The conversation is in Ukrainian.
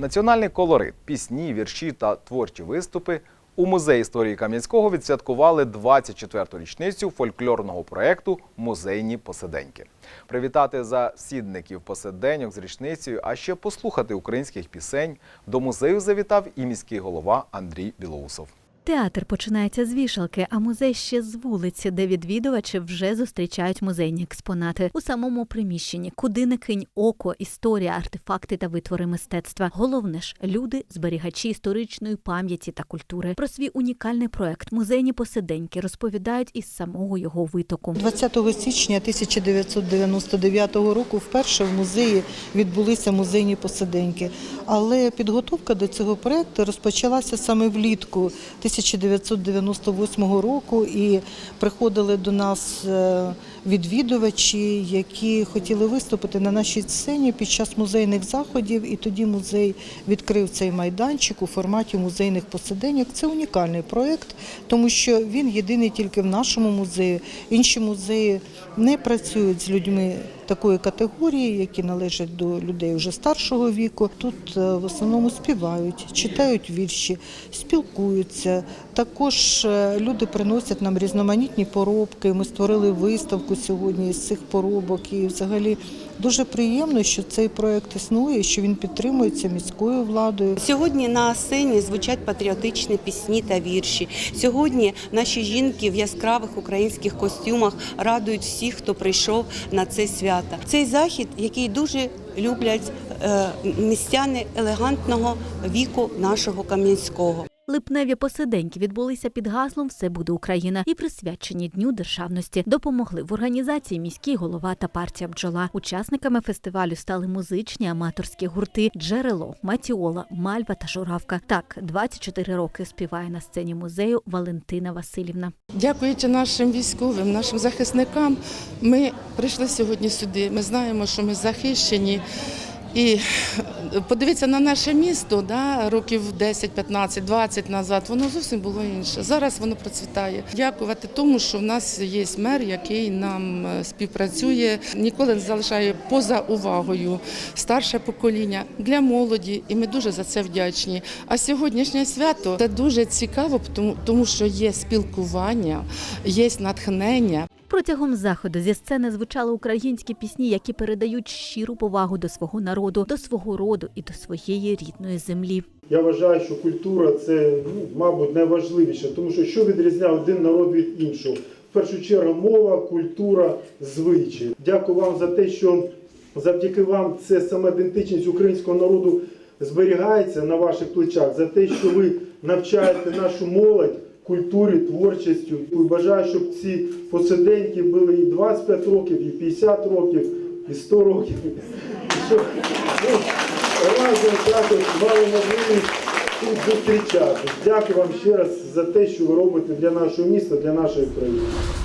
Національний колорит, пісні, вірші та творчі виступи у музеї історії Кам'янського відсвяткували 24-ту річницю фольклорного проєкту Музейні посиденьки. Привітати засідників посиденьок з річницею, а ще послухати українських пісень до музею завітав і міський голова Андрій Білоусов. Театр починається з вішалки, а музей ще з вулиці, де відвідувачі вже зустрічають музейні експонати у самому приміщенні, куди не кинь око, історія, артефакти та витвори мистецтва. Головне ж люди, зберігачі історичної пам'яті та культури. Про свій унікальний проект музейні посиденьки розповідають із самого його витоку. 20 січня 1999 року вперше в музеї відбулися музейні посиденьки. Але підготовка до цього проекту розпочалася саме влітку 1998 року, і приходили до нас е, відвідувачі, які хотіли виступити на нашій сцені під час музейних заходів. І тоді музей відкрив цей майданчик у форматі музейних посиденьок. Це унікальний проект, тому що він єдиний тільки в нашому музеї. Інші музеї не працюють з людьми такої категорії, які належать до людей вже старшого віку. Тут е, в основному співають, читають вірші, спілкуються. Також е, люди приносять нам різноманітні поробки. Ми створили виставку сьогодні з цих поробок. І взагалі дуже приємно, що цей проект існує, що він підтримується міською владою. Сьогодні на сцені звучать патріотичні пісні та вірші. Сьогодні наші жінки в яскравих українських костюмах радують всіх, хто прийшов на це свято. Цей захід, який дуже люблять е, містяни елегантного віку нашого Кам'янського. Липневі посиденьки відбулися під гаслом Все буде Україна і присвячені Дню державності. Допомогли в організації міський голова та партія бджола. Учасниками фестивалю стали музичні аматорські гурти Джерело, Матіола, Мальва та Журавка. Так, 24 роки співає на сцені музею Валентина Васильівна. Дякуючи нашим військовим, нашим захисникам, ми прийшли сьогодні сюди. Ми знаємо, що ми захищені. І подивитися на наше місто да, років 10, 15, 20 назад, воно зовсім було інше. Зараз воно процвітає. Дякувати тому, що в нас є мер, який нам е, співпрацює, ніколи не залишає поза увагою старше покоління для молоді, і ми дуже за це вдячні. А сьогоднішнє свято це дуже цікаво, тому що є спілкування, є натхнення. Протягом заходу зі сцени звучали українські пісні, які передають щиру повагу до свого народу, до свого роду і до своєї рідної землі. Я вважаю, що культура це, ну, мабуть, найважливіше, тому що що відрізняє один народ від іншого? В першу чергу мова, культура, звичаї. Дякую вам за те, що завдяки вам це саме ідентичність українського народу зберігається на ваших плечах, за те, що ви навчаєте нашу молодь культурі, творчістю. І бажаю, щоб ці посиденьки були і 25 років, і 50 років, і 100 років. Разом також мали можливість тут зустрічатися. Дякую вам ще раз за те, що ви робите для нашого міста, для нашої країни.